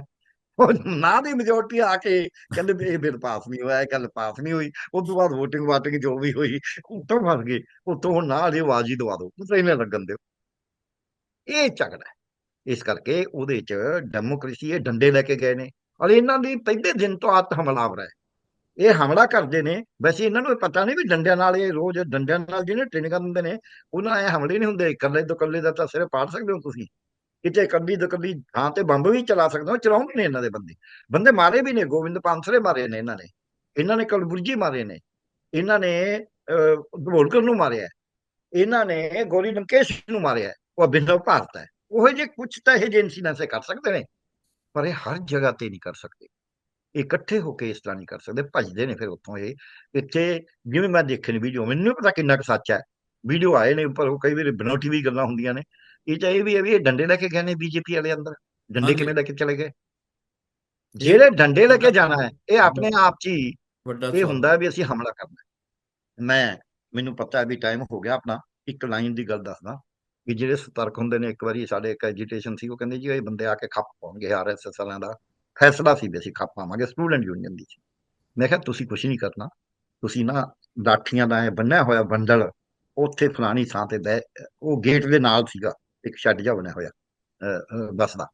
ਉਹ ਨਾ ਦੀ ਮੈਜੋਰਟੀ ਆ ਕੇ ਕਹਿੰਦੇ ਵੀ ਇਹ ਬਿੱਲ ਪਾਸ ਨਹੀਂ ਹੋਇਆ ਇਹ ਗੱਲ ਪਾਸ ਨਹੀਂ ਹੋਈ। ਉਸ ਤੋਂ ਬਾਅਦ VOTING ਵਾਟਿੰਗ ਜੋ ਵੀ ਹੋਈ ਉੱਤੋਂ ਫਸ ਗਏ। ਉੱਤੋਂ ਹੁਣ ਨਾ ਦੀ ਆਵਾਜ਼ ਹੀ ਦਵਾ ਦਿਓ ਟ੍ਰੇਨੇ ਲੱਗਣ ਦਿਓ। ਇਹ ਝਗੜਾ ਇਸ ਕਰਕੇ ਉਹਦੇ ਚ ਡੈਮੋਕ੍ਰੇਸੀ ਇਹ ਡੰਡੇ ਲੈ ਕੇ ਗਏ ਨੇ। ਔਰ ਇਹਨਾਂ ਦੀ ਪਹਿਲੇ ਦਿਨ ਤੋਂ ਆਤ ਹਮਲਾਵਰ ਹੈ। ਇਹ ਹਮਲਾ ਕਰਦੇ ਨੇ। ਵੈਸੇ ਇਹਨਾਂ ਨੂੰ ਪਤਾ ਨਹੀਂ ਵੀ ਡੰਡਿਆਂ ਨਾਲ ਇਹ ਰੋਜ਼ ਡੰਡਿਆਂ ਨਾਲ ਜਿਹਨੇ ਟ੍ਰੇਨਿੰਗਾਂ ਦਿੰਦੇ ਨੇ, ਉਹਨਾਂ ਇਹ ਹਮਲੇ ਨਹੀਂ ਹੁੰਦੇ। ਇਕੱਲੇ ਤੋਂ ਇਕੱਲੇ ਦਾ ਤਾਂ ਸਿਰ ਪਾੜ ਸਕਦੇ ਹੋ ਤੁਸੀਂ। ਕਿਤੇ ਇਕੱਲੀ ਤੋਂ ਇਕੱਲੀ ਥਾਂ ਤੇ ਬੰਬ ਵੀ ਚਲਾ ਸਕਦੇ ਹੋ, ਚਲਾਉਂਦੇ ਨੇ ਇਹਨਾਂ ਦੇ ਬੰਦੇ। ਬੰਦੇ ਮਾਰੇ ਵੀ ਨੇ, ਗੋਬਿੰਦ ਪਾਂਸਰੇ ਮਾਰੇ ਨੇ ਇਹਨਾਂ ਨੇ। ਇਹਨਾਂ ਨੇ ਕਲਬੁਰਜੀ ਮਾਰੇ ਨੇ। ਇਹਨਾਂ ਨੇ ਧਵੋਲਕਰ ਨੂੰ ਮਾਰਿਆ ਇਹਨਾਂ ਨੇ ਗੋਰੀ ਨਮਕੇਸ਼ ਨੂੰ ਮਾਰਿਆ ਉਹ ਅਭਿਨਵ ਭਾਰਤ ਹੈ। ਉਹ ਜੇ ਕੁਝ ਤਾਂ ਇਹ ਏਜੰਸੀ ਨਾਲ ਸੇ ਕਰ ਸਕਦੇ ਨੇ। ਪਰ ਇਹ ਹਰ ਜਗ੍ਹਾ ਤੇ ਨਹੀਂ ਕਰ ਸਕਦੇ। ਇਕੱਠੇ ਹੋ ਕੇ ਇਸ ਤਰ੍ਹਾਂ ਨਹੀਂ ਕਰ ਸਕਦੇ ਭੱਜਦੇ ਨੇ ਫਿਰ ਉੱਥੋਂ ਇਹ। ਇੱਥੇ ਜਿਵੇਂ ਮੈਂ ਦੇਖੇ ਨੇ ਵੀਡੀਓ ਮੈਨੂੰ ਪਤਾ ਕਿੰਨਾ ਕੁ ਸੱਚ ਹੈ। ਵੀਡੀਓ ਆਏ ਨੇ ਪਰ ਉਹ ਕਈ ਵਾਰ ਬਨੋਟੀ ਵੀ ਗੱਲਾਂ ਹੁੰਦੀਆਂ ਨੇ। ਇਹ ਚਾਹੇ ਵੀ ਹੈ ਵੀ ਇਹ ਡੰਡੇ ਲੈ ਕੇ ਗਏ ਨੇ ਬੀਜੇਪੀ ਵਾਲੇ ਅੰਦਰ। ਡੰਡੇ ਕਿਵੇਂ ਲੈ ਕੇ ਚਲੇ ਗਏ? ਜਿਹੜੇ ਡੰਡੇ ਲੈ ਕੇ ਜਾਣਾ ਹੈ ਇਹ ਆਪਣੇ ਆਪ 'ਚ ਹੀ ਇਹ ਹੁੰਦਾ ਵੀ ਅਸੀਂ ਹਮਲਾ ਕਰਨਾ ਮੈਂ ਮੈਨੂੰ ਪਤਾ ਹੈ ਵੀ ਟਾਈਮ ਹੋ ਗਿਆ ਆਪਣਾ ਇੱਕ ਲਾਈਨ ਦੀ ਗੱਲ ਦੱਸਦਾ ਕਿ ਜਿਹੜੇ ਸਤਰਕ ਹੁੰਦੇ ਨੇ ਇੱਕ ਵਾਰੀ ਸਾਡੇ ਇੱਕ ਐਜੀਟੇਸ਼ਨ ਸੀ ਉਹ ਕਹਿੰਦੇ ਜੀ ਇਹ ਬੰਦੇ ਆ ਕੇ ਖੱਪ ਪਾਉਣਗੇ ਆਰਐਸਐਸ ਵਾਲਿਆਂ ਦਾ। ਫੈਸਲਾ ਸੀ ਵੀ ਅਸੀਂ ਖੱਪ ਪਾਵਾਂਗੇ, ਸਟੂਡੈਂਟ ਯੂਨੀਅਨ ਦੀ। ਮੈਂ ਕਿਹਾ, ਤੁਸੀਂ ਕੁਝ ਨਹੀਂ ਕਰਨਾ। ਤੁਸੀਂ ਨਾ ਲਾਠੀਆਂ ਦਾ ਇਹ ਬੰਨਿਆ ਹੋਇਆ ਬੰਡਲ ਉੱਥੇ ਫਲਾਣੀ ਥਾਂ ਤੇ ਬਹਿ, ਉਹ ਗੇਟ ਦੇ ਨਾਲ ਸੀਗਾ, ਇੱਕ ਛੱਡ ਜਾ ਬਣਿਆ ਹੋਇਆ ਬੱਸ ਦਾ।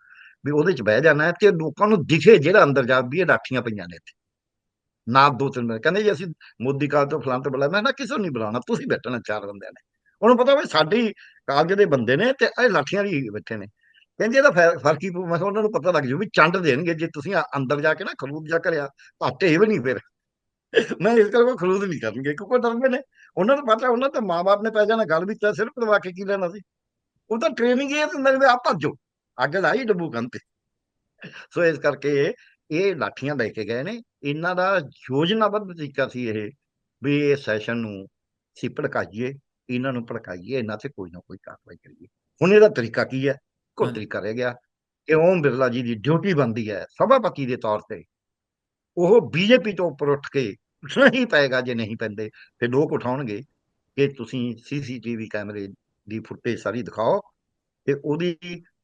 ਵੀ ਉਹਦੇ ਚ ਬਹਿ ਜਾਣਾ ਤੇ ਲੋਕਾਂ ਨੂੰ ਦਿਖੇ ਜਿਹੜਾ ਅੰਦਰ ਜਾ, ਵੀ ਇਹ ਲਾਠੀਆਂ ਪਈਆਂ ਨੇ ਇੱਥੇ। ਨਾ ਦੋ ਤਿੰਨ ਮਿੰਟ ਕਹਿੰਦੇ ਜੀ, ਅਸੀਂ ਮੋਦੀ ਕਾਲ ਤੋਂ ਫਲਾਂ ਤੋਂ ਬੁਲਾਇਆ। ਮੈਂ ਨਾ, ਕਿਸੇ ਨੂੰ ਨਹੀਂ ਬੁਲਾਉਣਾ, ਤੁਸੀਂ ਬੈਠਣਾ ਚਾਰ ਬੰਦਿਆਂ ਨੇ। ਉਹਨੂੰ ਪਤਾ ਵੀ ਸਾਡੀ ਕਾਲਜ ਦੇ ਬੰਦੇ ਨੇ ਤੇ ਇਹ ਲਾਠੀਆਂ ਵੀ ਬੈਠੇ ਨੇ। ਕਹਿੰਦੇ ਇਹਦਾ ਫੈ- ਫ਼ਰਕ ਹੀ ਮੈਂ ਉਹਨਾਂ ਨੂੰ ਪਤਾ ਲੱਗ ਜੂ ਵੀ ਚੰਡ ਦੇਣਗੇ ਜੇ ਤੁਸੀਂ ਅੰਦਰ ਜਾ ਕੇ ਨਾ ਖਲੂਦ ਜਾ ਕਰਿਆ ਘਾਟੇ ਵੀ ਨਹੀਂ ਫਿਰ। ਮੈਂ ਇਸ ਕਰਕੇ ਉਹ ਖਲੂਦ ਨਹੀਂ ਕਰਨਗੇ, ਕਿਉਂਕਿ ਡਰਦੇ ਨੇ। ਉਹਨਾਂ ਨੂੰ ਪਤਾ, ਉਹਨਾਂ ਤੇ ਮਾਂ-ਬਾਪ ਨੇ ਪੈ ਜਾਣਾ ਗੱਲ ਵੀ ਤਾਂ ਸਿਰਫ ਕਰਵਾ ਕੇ ਕੀ ਲੈਣਾ ਸੀ। ਉਹ ਤਾਂ ਟ੍ਰੇਨਿੰਗ ਇਹ ਦਿੰਦੇ ਨੇ ਆਪ ਭੱਜੋ, ਅੱਗ ਲਾਈ ਡੱਬੂ ਕੰਨ ਸੋ ਇਸ ਕਰਕੇ ਇਹ ਲਾਠੀਆਂ ਲੈ ਕੇ ਗਏ ਨੇ। ਇਹਨਾਂ ਦਾ ਯੋਜਨਾਬੱਧ ਤਰੀਕਾ ਸੀ ਇਹ, ਵੀ ਇਹ ਸੈਸ਼ਨ ਨੂੰ ਅਸੀਂ ਭੜਕਾਈਏ, ਇਹਨਾਂ ਨੂੰ ਭੜਕਾਈਏ, ਇਹਨਾਂ ਤੇ ਕੋਈ ਨਾ ਕੋਈ ਕਾਰਵਾਈ ਕਰੀਏ। ਹੁਣ ਇਹਦਾ ਤਰੀਕਾ ਕੀ ਹੈ? ਤਰੀਕਾ ਰਹਿ ਗਿਆ ਕਿ ਓਮ ਬਿਰਲਾ ਜੀ ਦੀ ਡਿਊਟੀ ਬਣਦੀ ਹੈ ਸਭਾਪਤੀ ਦੇ ਤੌਰ ਤੇ। ਉਹ ਬੀਜੇਪੀ ਤੋਂ ਉੱਪਰ ਉੱਠ ਕੇ ਉੱਠਣਾ ਹੀ ਪਏਗਾ ਜੇ ਨਹੀਂ ਪੈਂਦੇ ਤੇ ਲੋਕ ਉਠਾਉਣਗੇ ਕਿ ਤੁਸੀਂ ਸੀਸੀਟੀਵੀ ਕੈਮਰੇ ਦੀ ਫੁਟੇਜ ਸਾਰੀ ਦਿਖਾਓ ਤੇ ਉਹਦੀ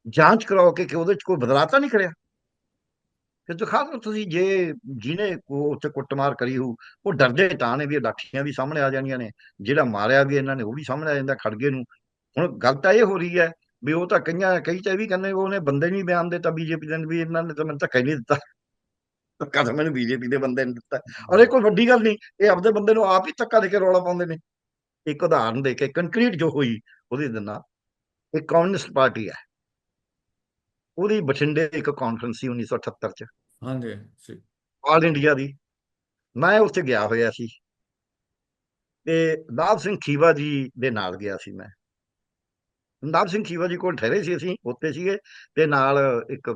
ਜਾਂਚ ਕਰਾਓ ਕਿ ਉਹਦੇ ਚ ਕੋਈ ਬਦਲਾਅ ਤਾਂ ਨਹੀਂ ਕਰਿਆ। ਤੇ ਦਿਖਾ ਦਿਓ ਤੁਸੀਂ ਜੇ ਜਿਹਨੇ ਉੱਤੇ ਕੁੱਟਮਾਰ ਕਰੀ ਹੋ ਉਹ ਡਰਦੇ ਤਾਂ ਨੇ ਵੀ ਲਾਠੀਆਂ ਵੀ ਸਾਹਮਣੇ ਆ ਜਾਣੀਆਂ ਨੇ ਜਿਹੜਾ ਮਾਰਿਆ ਵੀ ਇਹਨਾਂ ਨੇ ਉਹ ਵੀ ਸਾਹਮਣੇ ਆ ਜਾਂਦਾ ਖੜਗੇ ਨੂੰ। ਹੁਣ ਗੱਲ ਤਾਂ ਇਹ ਹੋ ਰਹੀ ਹੈ ਵੀ ਉਹ ਤਾਂ ਕਈਆਂ ਕਈ ਤਾਂ ਵੀ ਕਹਿੰਦੇ ਉਹਨੇ ਬੰਦੇ ਨਹੀਂ ਬਿਆਨ ਦਿੱਤਾ ਬੀਜੇਪੀ ਦੇ ਵੀ ਇਹਨਾਂ ਨੇ ਤਾਂ ਮੈਨੂੰ ਧੱਕਾ ਹੀ ਨਹੀਂ ਦਿੱਤਾ। ਧੱਕਾ ਤਾਂ ਮੈਨੂੰ ਬੀਜੇਪੀ ਦੇ ਬੰਦੇ ਨੇ ਦਿੱਤਾ। ਔਰ ਇਹ ਕੋਈ ਵੱਡੀ ਗੱਲ ਨਹੀਂ ਇਹ ਆਪਦੇ ਬੰਦੇ ਨੂੰ ਆਪ ਹੀ ਧੱਕਾ ਦੇ ਕੇ ਰੌਲਾ ਪਾਉਂਦੇ ਨੇ। ਇੱਕ ਉਦਾਹਰਨ ਦੇ ਕੇ ਕੰਕਰੀਟ ਜੋ ਹੋਈ ਉਹਦੇ ਦਿਨਾਂ ਇੱਕ ਕਮਿਊਨਿਸਟ ਪਾਰਟੀ ਹੈ। ਉਹਦੀ ਬਠਿੰਡੇ ਇੱਕ ਕਾਨਫਰੰਸ ਸੀ 1978 ਚ। ਹਾਂਜੀ ਸੀ। ਆਲ ਇੰਡੀਆ ਦੀ। ਮੈਂ ਉੱਥੇ ਗਿਆ ਹੋਇਆ ਸੀ। ਤੇ ਲਾਭ ਸਿੰਘ ਖੀਵਾ ਜੀ ਦੇ ਨਾਲ ਗਿਆ ਸੀ ਮੈਂ। ਲਾਭ ਸਿੰਘ ਖੀਵਾ ਜੀ ਕੋਲ ਠਹਿਰੇ ਸੀ ਅਸੀਂ, ਉੱਥੇ ਸੀਗੇ ਤੇ ਨਾਲ ਇੱਕ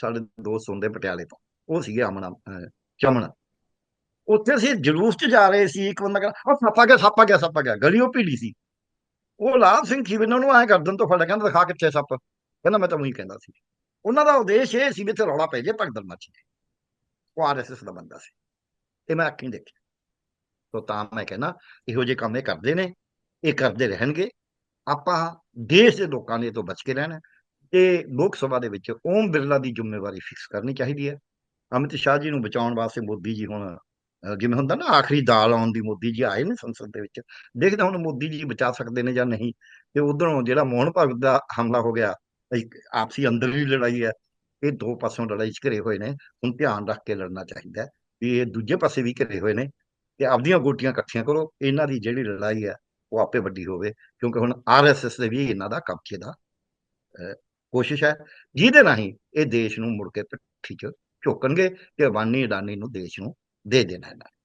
ਸਾਡੇ ਦੋਸਤ ਹੁੰਦੇ ਪਟਿਆਲੇ ਤੋਂ, ਉਹ ਸੀਗੇ ਅਮਨ ਚਮਣਾ ਉੱਥੇ ਅਸੀਂ ਜਲੂਸ 'ਚ ਜਾ ਰਹੇ ਸੀ, ਇੱਕ ਬੰਦਾ ਕਹਿੰਦਾ ਉਹ ਸੱਪਾ ਗਿਆ, ਸੱਪ ਆ ਗਿਆ, ਸੱਪਾ ਗਿਆ, ਗਲੀ ਉਹ ਭੀੜੀ ਸੀ। ਉਹ ਲਾਭ ਸਿੰਘ ਖੀਵੇ ਨੂੰ ਉਹਨੂੰ ਐ ਗਰਦਨ ਤੋਂ ਫੜ ਕਹਿੰਦਾ, ਦਿਖਾ ਕਿੱਥੇ ਸੱਪ। ਕਹਿੰਦਾ, ਮੈਂ ਤਾਂ ਉਹੀ ਕਹਿੰਦਾ ਸੀ। ਉਹਨਾਂ ਦਾ ਉਦੇਸ਼ ਇਹ ਸੀ ਵੀ ਇੱਥੇ ਰੌਲਾ ਪੈ ਜੇ, ਭਗਦੜ ਮੱਚ ਜੇ। ਉਹ ਆਰਐਸਐਸ ਦਾ ਬੰਦਾ ਸੀ। ਤੇ ਮੈਂ ਅੱਖੀਂ ਦੇਖਿਆ। ਤੋ ਤਾਂ ਮੈਂ ਕਹਿੰਦਾ, ਇਹੋ ਜਿਹੇ ਕੰਮ ਇਹ ਕਰਦੇ ਨੇ, ਇਹ ਕਰਦੇ ਰਹਿਣਗੇ। ਆਪਾਂ ਦੇਸ਼ ਦੇ ਲੋਕਾਂ ਨੇ ਇਹ ਤੋਂ ਬਚ ਕੇ ਰਹਿਣਾ ਤੇ ਲੋਕ ਸਭਾ ਦੇ ਵਿੱਚ ਓਮ ਬਿਰਲਾ ਦੀ ਜ਼ਿੰਮੇਵਾਰੀ ਫਿਕਸ ਕਰਨੀ ਚਾਹੀਦੀ ਹੈ। ਅਮਿਤ ਸ਼ਾਹ ਜੀ ਨੂੰ ਬਚਾਉਣ ਵਾਸਤੇ ਮੋਦੀ ਜੀ ਹੁਣ ਜਿਵੇਂ ਹੁੰਦਾ ਨਾ ਆਖਰੀ ਦਾਲ ਆਉਣ ਦੀ ਮੋਦੀ ਜੀ ਆਏ ਨੇ ਸੰਸਦ ਦੇ ਵਿੱਚ, ਦੇਖਦੇ ਹੁਣ ਮੋਦੀ ਜੀ ਬਚਾ ਸਕਦੇ ਨੇ ਜਾਂ ਨਹੀਂ। ਤੇ ਉਧਰੋਂ ਜਿਹੜਾ ਮੋਹਨ ਭਗਤ ਦਾ ਹਮਲਾ ਹੋ ਗਿਆ ਆਪਸੀ ਅੰਦਰਲੀ ਲੜਾਈ ਹੈ, ਇਹ ਦੋ ਪਾਸੋਂ ਲੜਾਈ 'ਚ ਘਿਰੇ ਹੋਏ ਨੇ, ਹੁਣ ਧਿਆਨ ਰੱਖ ਕੇ ਲੜਨਾ ਚਾਹੀਦਾ ਵੀ ਇਹ ਦੂਜੇ ਪਾਸੇ ਵੀ ਘਿਰੇ ਹੋਏ ਨੇ। ਤੇ ਆਪਦੀਆਂ ਗੋਟੀਆਂ ਇਕੱਠੀਆਂ ਕਰੋ, ਇਹਨਾਂ ਦੀ ਜਿਹੜੀ ਲੜਾਈ ਹੈ ਉਹ ਆਪੇ ਵੱਡੀ ਹੋਵੇ, ਕਿਉਂਕਿ ਹੁਣ ਆਰਐਸਐਸ ਦੇ ਵੀ ਇਹਨਾਂ ਦਾ ਕਬਜ਼ੇ ਦਾ ਕੋਸ਼ਿਸ਼ ਹੈ। ਜਿਹਦੇ ਰਾਹੀਂ ਇਹ ਦੇਸ਼ ਨੂੰ ਮੁੜ ਕੇ ਪਿੱਠੀ 'ਚ ਝੋਕਣਗੇ ਤੇ ਅਬਾਨੀ ਅਡਾਨੀ ਨੂੰ ਦੇਸ਼ ਨੂੰ ਦੇ ਦੇਣਾ ਇਹਨਾਂ ਨੇ।